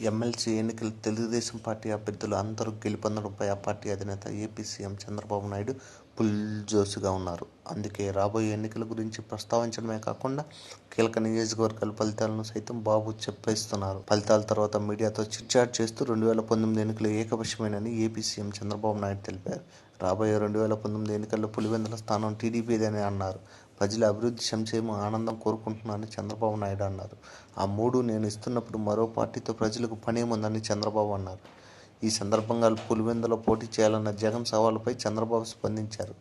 MLC ఎన్నికలు Telugu Desam party అభ్యర్థులు అందరూ గెలుపొందడంపై ఆ పార్టీ అధినేత ఏపీ సీఎం చంద్రబాబు నాయుడు పుల్జోసుగా ఉన్నారు. అందుకే రాబోయే ఎన్నికల గురించి ప్రస్తావించడమే కాకుండా కీలక నియోజకవర్గాల ఫలితాలను సైతం బాబు చెప్పేస్తున్నారు. ఫలితాల తర్వాత మీడియాతో చిట్చాట్ చేస్తూ రెండు వేల పంతొమ్మిది ఎన్నికలు ఏకపక్షమేనని ఏపీ సీఎం చంద్రబాబు నాయుడు తెలిపారు. రాబోయే రెండు వేల పంతొమ్మిది ఎన్నికల్లో పులివెందుల స్థానం టీడీపీదని అన్నారు. ప్రజల అభివృద్ధి సంక్షేమం ఆనందం కోరుకుంటున్నానని చంద్రబాబు నాయుడు అన్నారు. ఆ మూడు నేను ఇస్తున్నప్పుడు మరో పార్టీతో ప్రజలకు పనేముందని చంద్రబాబు అన్నారు. ఈ సందర్భంగా పులివెందులో పోటీ చేయాలన్న జగన్ సవాలుపై చంద్రబాబు స్పందించారు.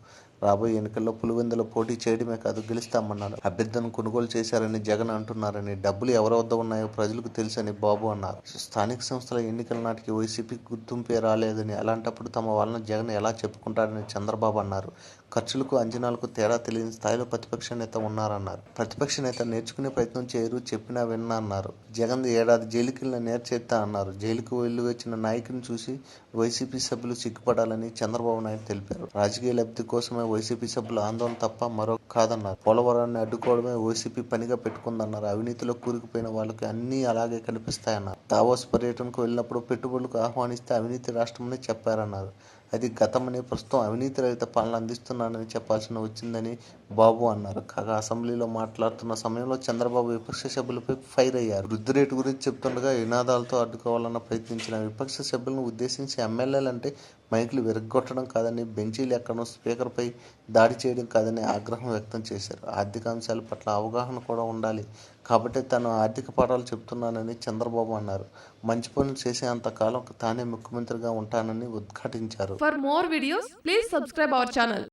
రాబోయే ఎన్నికల్లో పులివెందులో పోటీ చేయడమే కాదు గెలుస్తామన్నారు. అభ్యర్థులను కొనుగోలు చేశారని జగన్ అంటున్నారని డబ్బులు ఎవరి వద్ద ఉన్నాయో ప్రజలకు తెలుసని బాబు అన్నారు. స్థానిక సంస్థల ఎన్నికల నాటికి వైసీపీ గుర్తింపే రాలేదని అలాంటప్పుడు తమ వలన జగన్ ఎలా చెప్పుకుంటారని చంద్రబాబు అన్నారు. ఖర్చులకు అంచనాలకు తేడా తెలియని స్థాయిలో ప్రతిపక్ష నేత ఉన్నారన్నారు. ప్రతిపక్ష నేత నేర్చుకునే ప్రయత్నం చేయరు చెప్పినా విన్నా అన్నారు జగన్ ఏడాది జైలుకి వెళ్ళిన నేర్చేస్తా అన్నారు. జైలుకు వెళ్ళి వచ్చిన నాయకుని చూసి వైసీపీ సభ్యులు సిగ్గుపడాలని చంద్రబాబు నాయుడు తెలిపారు. రాజకీయ లబ్ధి కోసమే వైసీపీ సభ్యుల ఆందోళన తప్ప మరో కాదన్నారు. పోలవరాన్ని అడ్డుకోవడమే వైసీపీ పనిగా పెట్టుకుందన్నారు. అవినీతిలో కూరుకుపోయిన వాళ్ళకి అన్నీ అలాగే కనిపిస్తాయన్నారు దావోస్ పర్యటనకు వెళ్ళినప్పుడు పెట్టుబడులకు ఆహ్వానిస్తే అవినీతి రాష్ట్రమని చెప్పారన్నారు. అది గతమని ప్రస్తుతం అవినీతి రహిత పాలన అందిస్తున్నానని చెప్పాల్సిన వచ్చిందని బాబు అన్నారు. కాగా అసెంబ్లీలో మాట్లాడుతున్న సమయంలో చంద్రబాబు విపక్ష సభ్యులపై ఫైర్ అయ్యారు. వృద్ధి రేటు గురించి చెప్తుండగా నినాదాలతో అడ్డుకోవాలన్న ప్రయత్నించిన విపక్ష సభ్యులను ఉద్దేశించి ఎమ్మెల్యేలంటే మైకులు విరగ్గొట్టడం కాదని బెంచీలు ఎక్కడం స్పీకర్పై దాడి చేయడం కాదని ఆగ్రహం వ్యక్తం చేశారు. ఆర్థిక అంశాల పట్ల అవగాహన కూడా ఉండాలి. కాబట్టి తాను ఆర్థిక పాఠాలు చెప్తున్నానని చంద్రబాబు అన్నారు. మంచి పనులు చేసే కాలం తానే ముఖ్యమంత్రిగా ఉంటానని ఉద్ఘాటించారు. For more videos please subscribe our channel